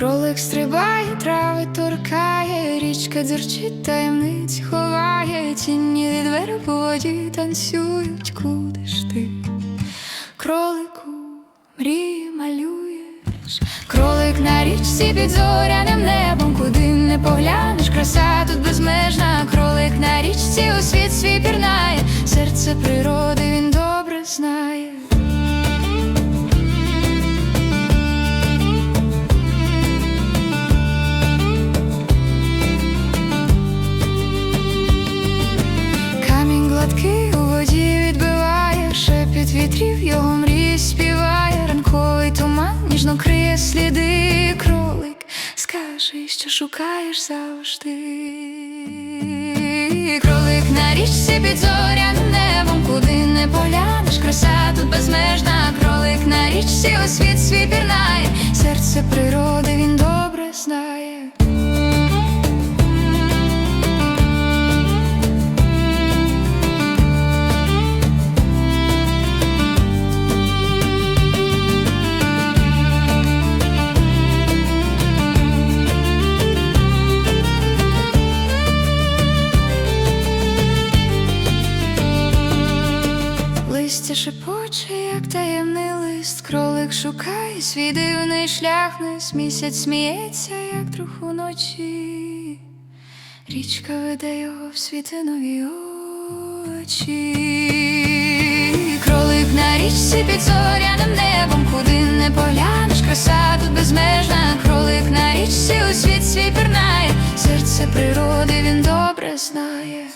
Кролик стрибає, трави торкає, річка дзюрчить, таємниць ховає, тіні від воді танцюють, куди ж ти? Кролику мрії малюєш, кролик на річці під зоряним небом, куди не поглянеш, краса тут безмежна, кролик на річці у світ свій пірнає, серце природи Камінь у воді відбиває, шепіт вітрів, його мрії співає, ранковий туман ніжно криє сліди, кролик, скажи, що шукаєш завжди. Кролик на річці під зоряним небом, куди не поглянеш, краса тут безмежна, кролик на річці у світ свій пірнає, серце природи Листя шепоче, як таємний лист, кролик шукає свій дивний шлях, вниз місяць сміється, як друг уночі. Річка веде його в світи нові очі. Кролик на річці під зоряним небом, куди не поглянеш, краса тут безмежна, кролик на річці у світ свій пірнає, серце природи він добре знає.